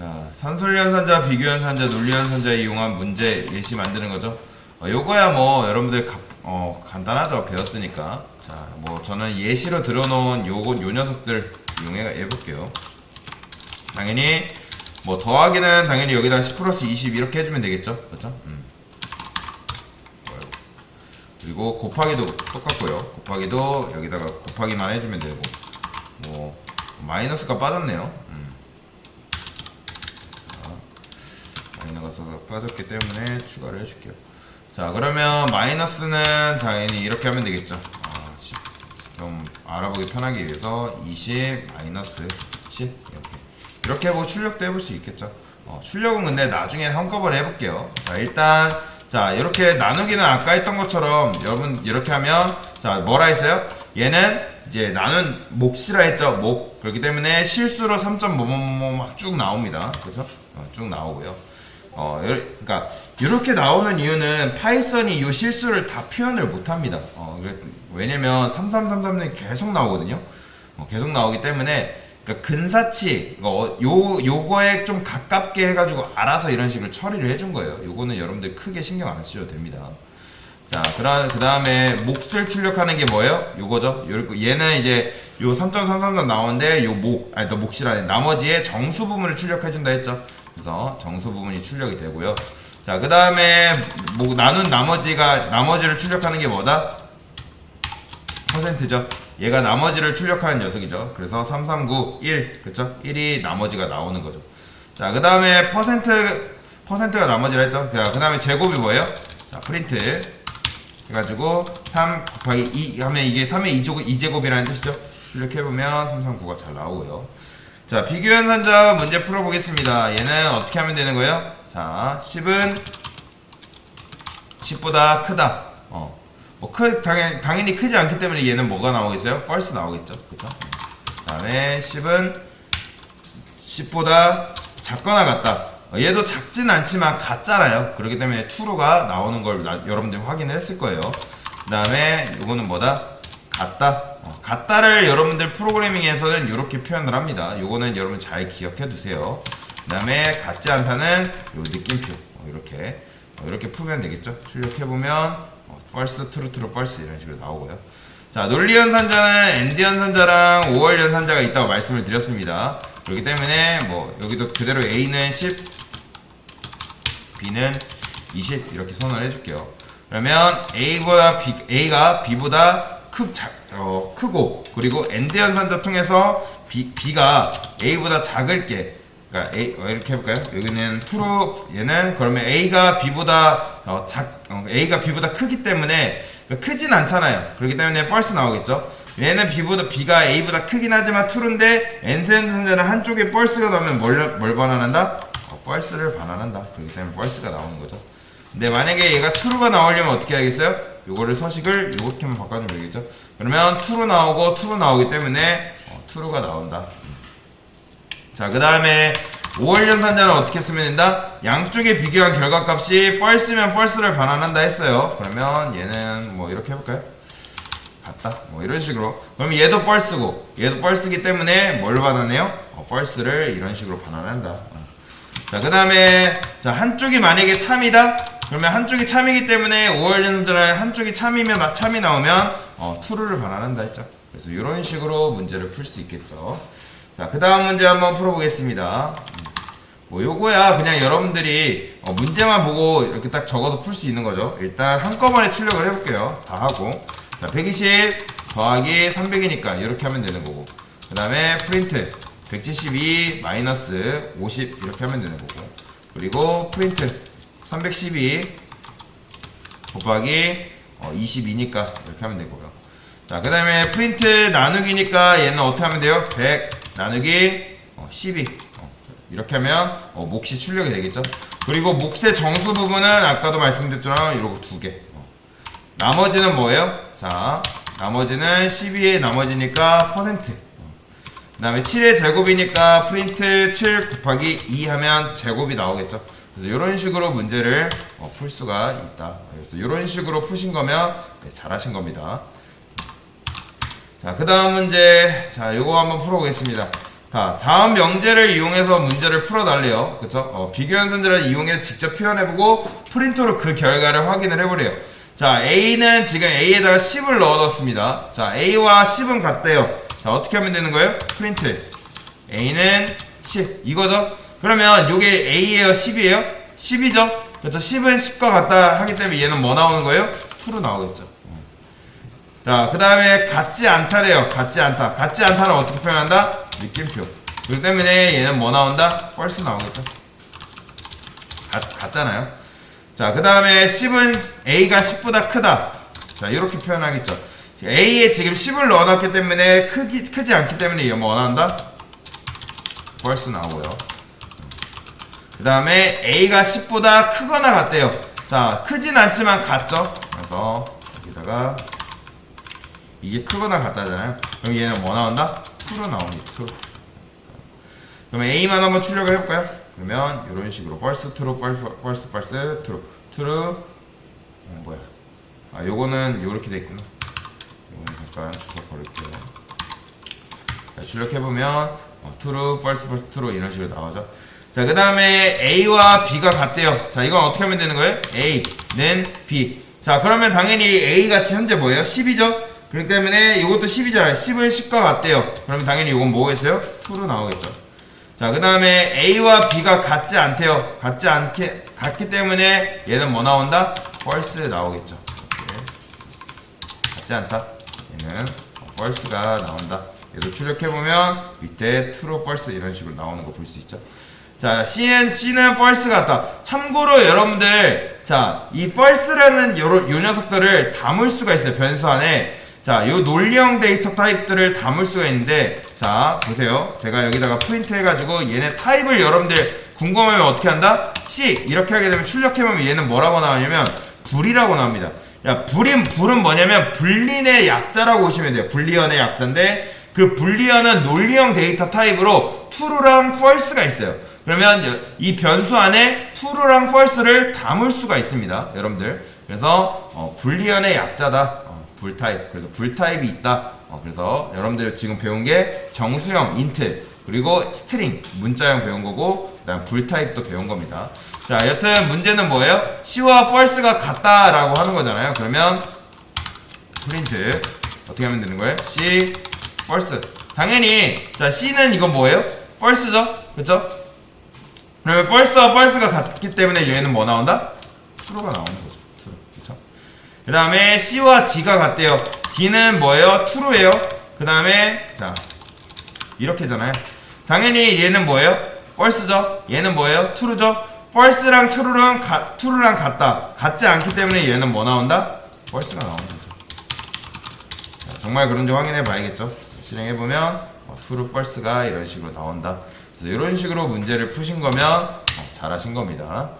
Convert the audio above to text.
자, 산술 연산자, 비교 연산자, 논리 연산자 이용한 문제 예시 만드는 거죠. 어, 요거야 뭐 여러분들 가- 어, 간단하죠. 배웠으니까. 자, 뭐 저는 예시로 들어놓은 요거 요 녀석들 이용해 해볼게요. 당연히 뭐 더하기는 당연히 여기다 10 플러스 20 이렇게 해주면 되겠죠. 그렇죠? 음. 그리고 곱하기도 똑같고요. 곱하기도 여기다가 곱하기만 해주면 되고 뭐 마이너스가 빠졌네요. 음. 자, 마이너스가 빠졌기 때문에 추가를 해줄게요. 자 그러면 마이너스는 당연히 이렇게 하면 되겠죠. 아, 10. 좀 알아보기 편하기 위해서 20 마이너스 10 이렇게 이렇게 해보고 출력도 해볼 수 있겠죠. 어, 출력은 근데 나중에 한꺼번에 해볼게요. 자 일단 자 이렇게 나누기는 아까 했던 것처럼 여러분 이렇게 하면 자 뭐라 했어요? 얘는 이제 나눈 몫이라 했죠. 몫 그렇기 때문에 실수로 3.뭐뭐뭐 막쭉 나옵니다. 그렇죠? 어, 쭉 나오고요. 어, 요- 그러니까 이렇게 나오는 이유는 파이썬이 이 실수를 다 표현을 못합니다. 어, 왜냐면 3333은 계속 나오거든요. 어, 계속 나오기 때문에 그러니까 근사치 어, 요 요거에 좀 가깝게 해가지고 알아서 이런 식으로 처리를 해준 거예요. 요거는 여러분들 크게 신경 안 쓰셔도 됩니다. 자, 그다 그 다음에 몫을 출력하는 게 뭐예요? 요거죠. 요 얘는 이제 요 3.33 나오는데 요 목, 아니 너 몫이라는 나머지의 정수 부분을 출력해 준다 했죠. 그래서 정수 부분이 출력이 되고요. 자, 그 다음에 뭐 나눈 나머지가 나머지를 출력하는 게 뭐다? 퍼센트죠. 얘가 나머지를 출력하는 녀석이죠. 그래서 339, 1, 그쵸? 1이 나머지가 나오는 거죠. 자, 그 다음에 퍼센트, 퍼센트가 나머지라 했죠. 자, 그 다음에 제곱이 뭐예요? 자, 프린트. 해가지고 3 곱하기 2 하면 이게 3의 2제곱, 2제곱이라는 뜻이죠. 출력해보면 339가 잘 나오고요. 자, 비교연산자 문제 풀어보겠습니다. 얘는 어떻게 하면 되는 거예요? 자, 10은 10보다 크다. 어. 뭐 크, 당연, 당연히 크지 않기 때문에 얘는 뭐가 나오겠어요? false 나오겠죠. 그쵸? 그 다음에 10은 10보다 작거나 같다. 어, 얘도 작진 않지만 같잖아요. 그렇기 때문에 true가 나오는 걸 나- 여러분들이 확인을 했을 거예요. 그 다음에 이거는 뭐다? 같다. 어, 같다를 여러분들 프로그래밍에서는 이렇게 표현을 합니다. 이거는 여러분 잘 기억해 두세요. 그 다음에 같지 않다는 요 느낌표. 어, 이렇게. 어, 이렇게 풀면 되겠죠. 출력해보면 어, false, true, true, false 이런 식으로 나오고요. 자, 논리 연산자는 엔드 연산자랑 5월 연산자가 있다고 말씀을 드렸습니다. 그렇기 때문에 뭐 여기도 그대로 A는 10, B는 20 이렇게 선언을 해줄게요. 그러면 A보다 B, A가 B보다 크, 자, 어, 크고 그리고 엔드 연산자 통해서 B, B가 A보다 작을 게 그러니까 A 어, 이렇게 해볼까요? 여기는 true 얘는 그러면 A가 B보다 어, 작 어, A가 B보다 크기 때문에 크진 않잖아요. 그렇기 때문에 false 나오겠죠. 얘는 B보다 B가 A보다 크긴 하지만 true인데 엔드 연산자는 한쪽에 false가 나오면 뭘, 뭘 반환한다? 어, false를 반환한다. 그렇기 때문에 false가 나오는 거죠. 근데 만약에 얘가 true가 나오려면 어떻게 해야겠어요? 요거를 서식을 요렇게만 바꿔주면 되겠죠? 그러면 true 나오고 true 나오기 때문에 어, true가 나온다. 자, 그 다음에 5월 연산자는 어떻게 쓰면 된다? 양쪽에 비교한 결과값이 false면 false를 반환한다 했어요. 그러면 얘는 뭐 이렇게 해볼까요? 같다. 뭐 이런 식으로. 그럼 얘도 false고 얘도 false이기 때문에 뭘 반환해요? 어, false를 이런 식으로 반환한다. 자, 그 다음에 자 한쪽이 만약에 참이다. 그러면 한쪽이 참이기 때문에 5월 연산자는 한쪽이 참이면 나 참이 나오면 어, true를 반환한다 했죠. 그래서 이런 식으로 문제를 풀 수 있겠죠. 자, 그 다음 문제 한번 풀어보겠습니다. 음, 뭐 요거야 그냥 여러분들이 어, 문제만 보고 이렇게 딱 적어서 풀 수 있는 거죠. 일단 한꺼번에 출력을 해볼게요. 다 하고 자, 120 더하기 300이니까 이렇게 하면 되는 거고 그 다음에 프린트 172 마이너스 50 이렇게 하면 되는 거고 그리고 프린트 312 곱하기 어, 22니까 이렇게 하면 되고요. 자, 그 다음에 프린트 나누기니까 얘는 어떻게 하면 돼요? 100 나누기 어, 12 어, 이렇게 하면 어, 몫이 출력이 되겠죠. 그리고 몫의 정수 부분은 아까도 말씀드렸잖아요. 이러고 두 개. 어. 나머지는 뭐예요? 자, 나머지는 12의 나머지니까 퍼센트. 그 다음에 7의 제곱이니까 프린트 7 곱하기 2 하면 제곱이 나오겠죠. 그래서 이런 식으로 문제를 어, 풀 수가 있다. 그래서 이런 식으로 푸신 거면 네, 잘하신 겁니다. 자, 그 다음 문제. 자, 요거 한번 풀어보겠습니다. 자, 다음 명제를 이용해서 문제를 풀어달래요. 그쵸? 어, 비교 연산자를 이용해 직접 표현해보고 프린터로 그 결과를 확인을 해보래요. 자, A는 지금 A에다가 10을 넣어뒀습니다. 자, A와 10은 같대요. 자, 어떻게 하면 되는 거예요? 프린트. A는 10. 이거죠? 그러면 요게 A예요? 10이에요? 10이죠? 그렇죠? 10은 10과 같다 하기 때문에 얘는 뭐 나오는 거예요? 2로 나오겠죠. 자, 그 다음에 같지 않다래요. 같지 않다. 같지 않다는 어떻게 표현한다? 느낌표. 그렇기 때문에 얘는 뭐 나온다? 펄스 나오겠죠. 같, 같잖아요. 자, 그 다음에 10은 A가 10보다 크다. 자, 이렇게 표현하겠죠. A에 지금 10을 넣어놨기 때문에 크기, 크지 않기 때문에 얘 뭐 나온다? 펄스 나오고요. 그 다음에 A가 10보다 크거나 같대요. 자, 크진 않지만 같죠? 그래서 여기다가 이게 크거나 같다잖아요. 그럼 얘는 뭐 나온다? 2로 나옵니다. 2. 그러면 A만 한번 출력을 해볼까요? 그러면 이런 식으로 false, true, false, false, false, true, true. 어, 뭐야? 아, 요거는 요렇게 돼 있구나. 요거는 잠깐 추가 버릴게요. 자, 출력해 보면 어, true, false, false, true 이런 식으로 나오죠. 자, 그 다음에 A와 B가 같대요. 자, 이건 어떻게 하면 되는 거예요? A는 B. 자, 그러면 당연히 A 같이 현재 뭐예요? 10이죠? 그렇기 때문에 이것도 10이잖아요. 10은 10과 같대요. 그러면 당연히 이건 뭐겠어요? 2로 나오겠죠. 자, 그 다음에 A와 B가 같지 않대요. 같지 않게, 같기 때문에 얘는 뭐 나온다? false 나오겠죠. 같지 않다. 얘는 false가 나온다. 얘도 출력해보면 밑에 true, false 이런 식으로 나오는 거 볼 수 있죠. 자, C는, C는 false 같다. 참고로 여러분들, 자, 이 false라는 요, 요 녀석들을 담을 수가 있어요. 변수 안에. 자, 요 논리형 데이터 타입들을 담을 수가 있는데, 자, 보세요. 제가 여기다가 프린트 해가지고 얘네 타입을 여러분들 궁금하면 어떻게 한다? C. 이렇게 하게 되면 출력해보면 얘는 뭐라고 나오냐면, 불이라고 나옵니다. 야, 불인, 불은 뭐냐면, 불린의 약자라고 보시면 돼요. 불리언의 약자인데, 그 불리언은 논리형 데이터 타입으로 true랑 false가 있어요. 그러면 여- 이 변수 안에 true랑 false를 담을 수가 있습니다. 여러분들. 그래서 어, 불리언의 약자다. 어, 불 타입. 그래서 불 타입이 있다. 어, 그래서 여러분들 지금 배운 게 정수형 인트 그리고 스트링 문자형 배운 거고 그다음 불 타입도 배운 겁니다. 자, 여튼 문제는 뭐예요? C와 false가 같다라고 하는 거잖아요. 그러면 프린트 어떻게 하면 되는 거예요? C false 당연히 자 C는 이건 뭐예요? false죠? 그렇죠? 그러면 false와 false가 같기 때문에 얘는 뭐 나온다? true가 나오는 거죠. true. 그렇죠? 그 다음에 C와 D가 같대요. D는 뭐예요? true예요. 그 다음에 자 이렇게잖아요. 당연히 얘는 뭐예요? false죠. 얘는 뭐예요? true죠. false랑 true랑 가, true랑 같다. 같지 않기 때문에 얘는 뭐 나온다? false가 나오는 거죠. 자, 정말 그런지 확인해 봐야겠죠. 실행해 보면 어, true, false가 이런 식으로 나온다. 이런 식으로 문제를 푸신 거면 어, 잘하신 겁니다.